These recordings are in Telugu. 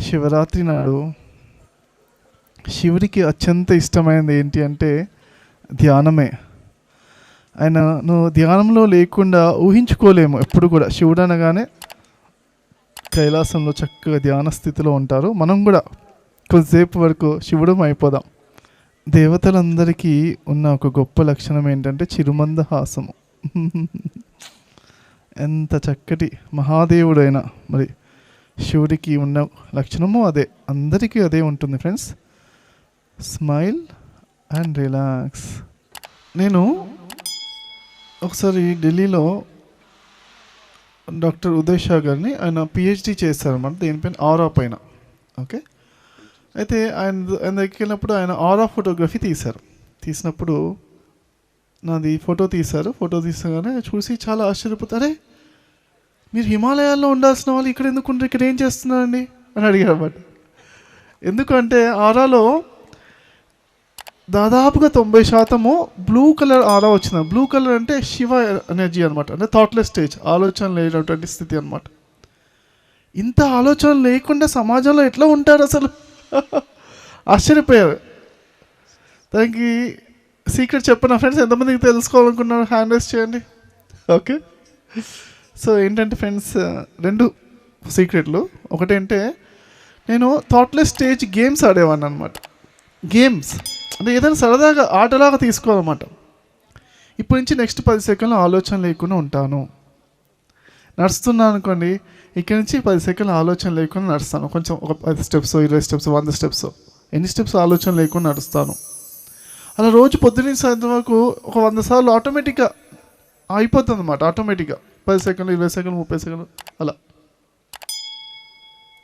శివరాత్రి నాడు శివుడికి అత్యంత ఇష్టమైనది ఏంటి అంటే ధ్యానమే. ఆయన నువ్వు ధ్యానంలో లేకుండా ఊహించుకోలేము ఎప్పుడు కూడా. శివుడు అనగానే కైలాసంలో చక్కగా ధ్యాన స్థితిలో ఉంటారు. మనం కూడా కొద్దిసేపు వరకు శివుడు అయిపోదాం. దేవతలందరికీ ఉన్న ఒక గొప్ప లక్షణం ఏంటంటే చిరుమంద హాసము ఎంత చక్కటి మహాదేవుడైన మరి శివుడికి ఉన్న లక్షణము అదే. అందరికీ అదే ఉంటుంది ఫ్రెండ్స్. స్మైల్ అండ్ రిలాక్స్ నేను ఒకసారి ఢిల్లీలో డాక్టర్ ఉదయ్ షా గారిని ఆయన పిహెచ్డి చేశారన్నమాట. దీనిపైన ఆరా పైన. ఓకే? అయితే ఆయన ఆయన దగ్గరికి వెళ్ళినప్పుడు ఆయన ఆరా ఫోటోగ్రఫీ తీశారు. తీసినప్పుడు నాది ఫోటో తీశారు. ఫోటో తీసగానే చూసి చాలా ఆశ్చర్యపోతారే మీరు హిమాలయాల్లో ఉండాల్సిన వాళ్ళు ఇక్కడ ఎందుకు ఉంటారు ఇక్కడ ఏం చేస్తున్నారండి? అని అడిగారు అన్నమాట. ఎందుకంటే ఆరాలో దాదాపుగా తొంభై శాతము బ్లూ కలర్ ఆరా వచ్చింది. బ్లూ కలర్ అంటే శివ ఎనర్జీ అనమాట అంటే థాట్లెస్ స్టేజ్ ఆలోచన లేనటువంటి స్థితి అనమాట ఇంత ఆలోచన లేకుండా సమాజంలో ఎట్లా ఉంటారు అసలు? ఆశ్చర్యపోయారు. దానికి సీక్రెట్ చెప్పిన ఫ్రెండ్స్ ఎంతమందికి తెలుసుకోవాలనుకున్నారు? హ్యాండ్ రైస్ చేయండి. ఓకే సో ఏంటంటే ఫ్రెండ్స్ రెండు సీక్రెట్లు. ఒకటంటే నేను థాట్లెస్ స్టేజ్ గేమ్స్ ఆడేవాడిని అనమాట గేమ్స్ అంటే ఏదైనా సరదాగా ఆటలాగా తీసుకోవాలన్నమాట. ఇప్పటి నుంచి నెక్స్ట్ పది సెకండ్లు ఆలోచన లేకుండా ఉంటాను. నడుస్తున్నాను అనుకోండి ఇక్కడి నుంచి పది సెకండ్లు ఆలోచన లేకుండా నడుస్తాను. కొంచెం ఒక పది స్టెప్స్ ఇరవై స్టెప్స్ వంద స్టెప్స్ ఎన్ని స్టెప్స్ ఆలోచన లేకుండా నడుస్తాను. అలా రోజు పొద్దున్న సాయంత్రం వరకు ఒక వంద సార్లు ఆటోమేటిక్గా అయిపోతుంది అనమాట ఆటోమేటిక్గా పది సెకండ్లు ఇరవై సెకండ్లు ముప్పై సెకండ్లు అలా.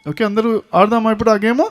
ఓకే అందరూ ఆడదామా ఇప్పుడు ఆ గేమ్?